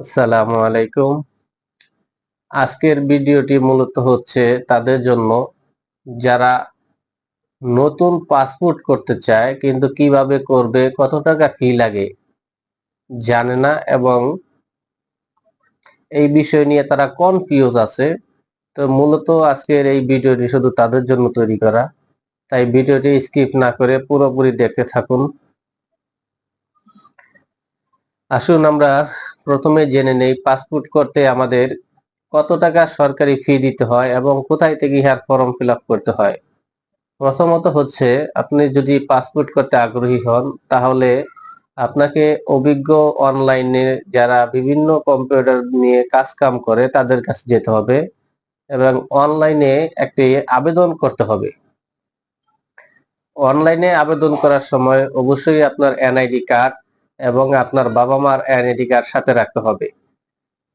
আসসালামু আলাইকুম। আজকের ভিডিওটি মূলত হচ্ছে তাদের জন্য যারা নতুন পাসপোর্ট করতে চায়, কিন্তু কীভাবে করবে, কত টাকা ফি লাগে জানে না এবং এই বিষয় নিয়ে তারা কনফিউজ আছে। তো মূলত আজকের এই ভিডিওটি শুধু তাদের জন্য তৈরি করা। তাই ভিডিওটি স্কিপ না করে পুরোপুরি দেখতে থাকুন। আসুন আমরা প্রথমে জেনে নেই পাসপোর্ট করতে আমাদের কত টাকা সরকারি ফি দিতে হয় এবং কোথায় থেকে ইহার ফর্ম ফিল করতে হয়। প্রথমত হচ্ছে, আপনি যদি পাসপোর্ট করতে আগ্রহী হন, তাহলে আপনাকে অভিজ্ঞ অনলাইনে যারা বিভিন্ন কম্পিউটার নিয়ে কাজ কাম করে, তাদের কাছে যেতে হবে এবং অনলাইনে একটি আবেদন করতে হবে। অনলাইনে আবেদন করার সময় অবশ্যই আপনার এনআইডি কার্ড এবং আপনার বাবা মার এনআইডি কার্ড সাথে রাখতে হবে।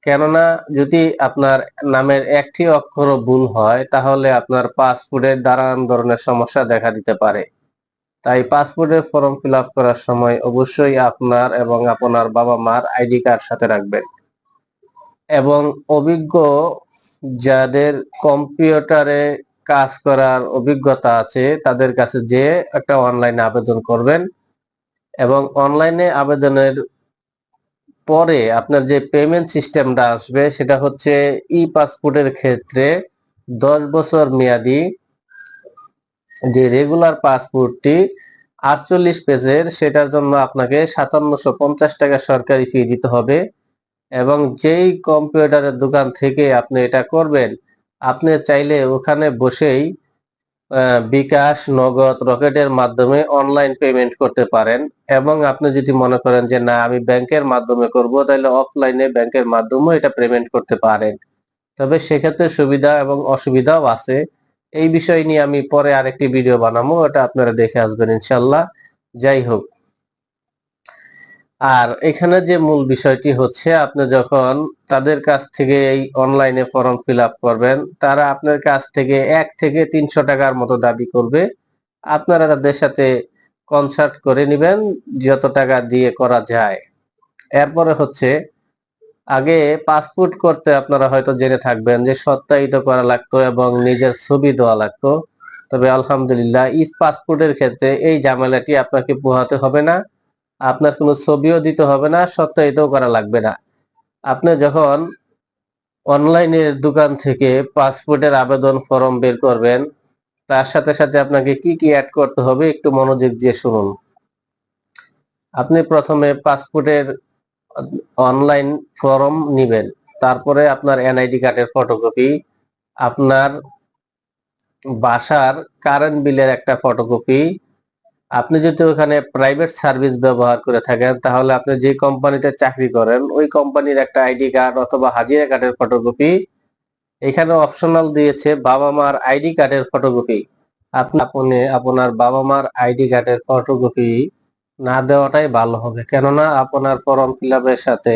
কেননা, যদি আপনার নামের একটি অক্ষর ভুল হয়, তাহলে আপনার পাসপোর্টের নানান ধরনের সমস্যা দেখা দিতে পারে। তাই পাসপোর্টের ফর্ম ফিল করার সময় অবশ্যই আপনার এবং আপনার বাবা মার আইডি কার্ড সাথে রাখবেন। এবং অভিজ্ঞ যাদের কম্পিউটারে কাজ করার অভিজ্ঞতা আছে, তাদের কাছে যে একটা অনলাইনে আবেদন করবেন এবং অনলাইনে আবেদনের পরে আপনার যে পেমেন্ট সিস্টেমটা আসবে, সেটা হচ্ছে ই পাসপোর্টের ক্ষেত্রে দশ বছর মেয়াদি যে রেগুলার পাসপোর্টটি আটচল্লিশ পেজের, সেটার জন্য আপনাকে সাতান্নশো পঞ্চাশ টাকা সরকারি ফি দিতে হবে। এবং যেই কম্পিউটারের দোকান থেকে আপনি এটা করবেন, আপনি চাইলে ওখানে বসেই বিকাশ, নগদ, রকেটের মাধ্যমে অনলাইন পেমেন্ট করতে পারেন। এবং আপনি যদি মনে করেন যে, না, আমি ব্যাংকের মাধ্যমে করব, তাহলে অফলাইনে ব্যাংকের মাধ্যমে এটা পেমেন্ট করতে পারেন। তবে সেক্ষেত্রে সুবিধা এবং অসুবিধাও আছে। এই বিষয় নিয়ে আমি পরে আরেকটি ভিডিও বানাবো, ওটা আপনারা দেখে আসবেন, ইনশাল্লাহ। যাই হোক আর এখানে যে মূল বিষয়টি হচ্ছে, আপনি যখন তাদের কাছ থেকে এই অনলাইনে ফর্ম ফিল করবেন, তারা আপনার কাছ থেকে এক থেকে তিনশো টাকার মতো দাবি করবে। আপনারা তাদের সাথে কনসার্ট করে নেবেন, যত টাকা দিয়ে করা যায়। এরপরে হচ্ছে, আগে পাসপোর্ট করতে আপনারা হয়তো জেনে থাকবেন যে সত্যায়িত করা লাগতো এবং নিজের ছবি দেওয়া লাগতো। তবে আলহামদুলিল্লাহ, ইস পাসপোর্টের ক্ষেত্রে এই ঝামেলাটি আপনাকে পোহাতে হবে না। আপনার কোনো ছবিও দিতে হবে না সত্যায়িতও করা লাগবে না। আপনি যখন অনলাইনের দোকান থেকে পাসপোর্টের আবেদন ফর্ম বের করবেন, তার সাথে সাথে আপনাকে কি কি অ্যাড করতে হবে একটু মনোযোগ দিয়ে শুনুন। আপনি প্রথমে পাসপোর্টের অনলাইন ফর্ম নিবেন, তারপরে আপনার এনআইডি কার্ডের ফটোকপি আপনার বাসার কারেন্ট বিলের একটা ফটোকপি আপনি যদি ওখানে প্রাইভেট সার্ভিস ব্যবহার করে থাকেন, তাহলে আপনি যে কোম্পানিতে চাকরি করেন, ওই কোম্পানির একটা আইডি কার্ড অথবা হাজিরা কার্ডের ফটোকপি এখানে অপশনাল দিয়েছে বাবা মার আইডি কার্ডের ফটোকপি আপনি আপনি আপনার বাবা মার আইডি কার্ডের ফটোকপি না দেওয়াটাই ভালো হবে। কেননা আপনার ফর্ম ফিল সাথে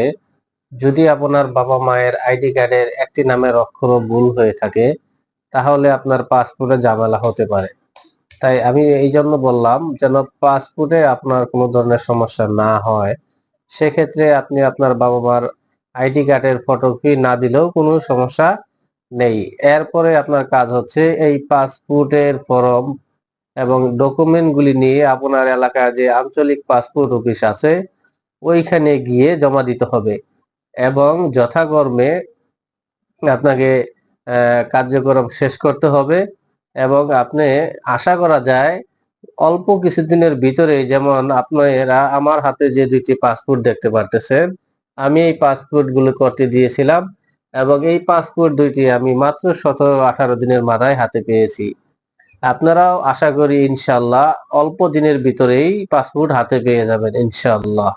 যদি আপনার বাবা মায়ের আইডি কার্ডের একটি নামের অক্ষর ভুল হয়ে থাকে, তাহলে আপনার পাসপোর্টে ঝামেলা হতে পারে। তাই আমি এই জন্য বললাম যেন পাসপোর্টে আপনার কোনো ধরনের সমস্যা না হয়। সেক্ষেত্রে আপনি আপনার বাবা মার আইডি কার্ডের ফটোকপি না দিলেও কোনো সমস্যা নেই। এরপরে আপনার কাজ হচ্ছে এই পাসপোর্টের ফর্ম এবং ডকুমেন্টগুলি নিয়ে আপনার এলাকায় যে আঞ্চলিক পাসপোর্ট অফিস আছে, ওইখানে গিয়ে জমা দিতে হবে এবং যথাকর্মে আপনাকে কার্যক্রম শেষ করতে হবে। এবং আপনি আশা করা যায় অল্প কিছুদিনের ভিতরে যেমন আপনারা আমার হাতে যে দুইটি পাসপোর্ট দেখতে পারতেছেন, আমি এই পাসপোর্টগুলো করতে দিয়েছিলাম এবং এই পাসপোর্ট দুইটি আমি মাত্র সতেরো আঠারো দিনের মাথায় হাতে পেয়েছি। আপনারাও আশা করি ইনশাল্লাহ অল্প দিনের ভিতরেই পাসপোর্ট হাতে পেয়ে যাবেন ইনশাল্লাহ।